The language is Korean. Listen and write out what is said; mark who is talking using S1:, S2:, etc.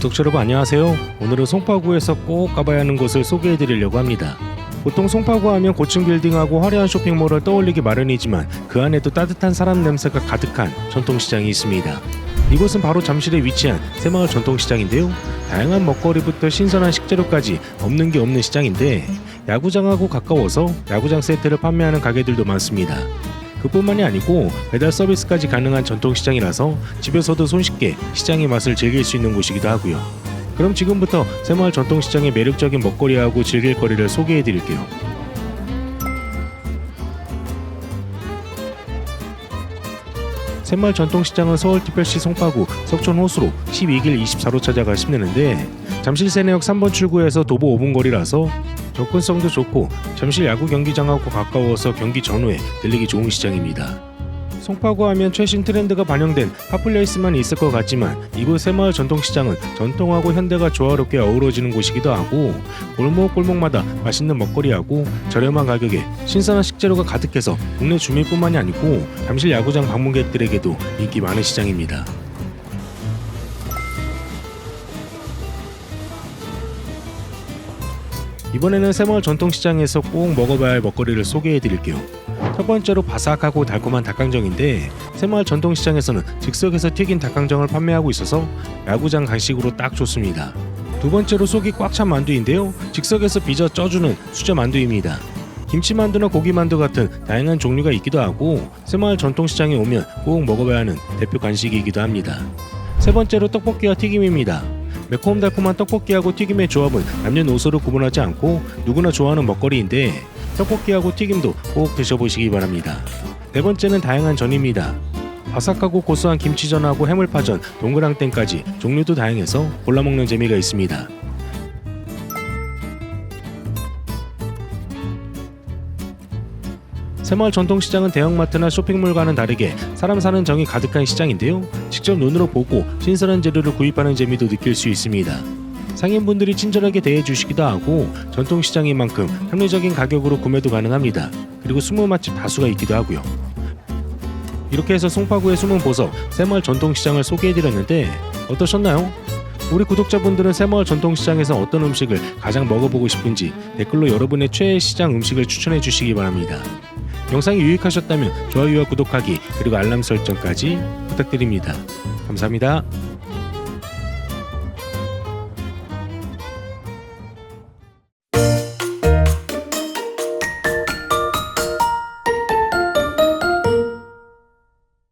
S1: 구독자 여러분 안녕하세요. 오늘은 송파구에서 꼭 가봐야 하는 곳을 소개해 드리려고 합니다. 보통 송파구 하면 고층 빌딩하고 화려한 쇼핑몰을 떠올리기 마련이지만 그 안에도 따뜻한 사람 냄새가 가득한 전통시장이 있습니다. 이곳은 바로 잠실에 위치한 새마을 전통시장인데요. 다양한 먹거리부터 신선한 식재료까지 없는 게 없는 시장인데 야구장하고 가까워서 야구장 세트를 판매하는 가게들도 많습니다. 그뿐만이 아니고 배달 서비스까지 가능한 전통시장이라서 집에서도 손쉽게 시장의 맛을 즐길 수 있는 곳이기도 하고요. 그럼 지금부터 새마을 전통시장의 매력적인 먹거리하고 즐길 거리를 소개해 드릴게요. 새마을 전통시장은 서울특별시 송파구 석촌 호수로 12길 24로 찾아가시면 되는데 잠실 세내역 3번 출구에서 도보 5분 거리라서 접근성도 좋고 잠실 야구 경기장하고 가까워서 경기 전후에 들리기 좋은 시장입니다. 송파구 하면 최신 트렌드가 반영된 핫플레이스만 있을 것 같지만 이곳 새마을 전통시장은 전통하고 현대가 조화롭게 어우러지는 곳이기도 하고 골목골목마다 맛있는 먹거리하고 저렴한 가격에 신선한 식재료가 가득해서 국내 주민뿐만이 아니고 잠실 야구장 방문객들에게도 인기 많은 시장입니다. 이번에는 새마을 전통시장에서 꼭 먹어봐야 할 먹거리를 소개해 드릴게요. 첫 번째로 바삭하고 달콤한 닭강정인데 새마을 전통시장에서는 즉석에서 튀긴 닭강정을 판매하고 있어서 야구장 간식으로 딱 좋습니다. 두 번째로 속이 꽉 찬 만두인데요. 즉석에서 빚어 쪄주는 수저 만두입니다. 김치만두나 고기만두 같은 다양한 종류가 있기도 하고 새마을 전통시장에 오면 꼭 먹어봐야 하는 대표 간식이기도 합니다. 세 번째로 떡볶이와 튀김입니다. 매콤달콤한 떡볶이하고 튀김의 조합은 남녀노소를 구분하지 않고 누구나 좋아하는 먹거리인데 떡볶이하고 튀김도 꼭 드셔보시기 바랍니다. 네 번째는 다양한 전입니다. 바삭하고 고소한 김치전하고 해물파전, 동그랑땡까지 종류도 다양해서 골라먹는 재미가 있습니다. 새마을 전통시장은 대형마트나 쇼핑몰과는 다르게 사람 사는 정이 가득한 시장인데요. 직접 눈으로 보고 신선한 재료를 구입하는 재미도 느낄 수 있습니다. 상인분들이 친절하게 대해주시기도 하고 전통시장인 만큼 합리적인 가격으로 구매도 가능합니다. 그리고 숨은 맛집 다수가 있기도 하고요. 이렇게 해서 송파구의 숨은 보석 새마을 전통시장을 소개해드렸는데 어떠셨나요? 우리 구독자분들은 새마을 전통시장에서 어떤 음식을 가장 먹어보고 싶은지 댓글로 여러분의 최애 시장 음식을 추천해 주시기 바랍니다. 영상이 유익하셨다면 좋아요와 구독하기 그리고 알람 설정까지 부탁드립니다. 감사합니다.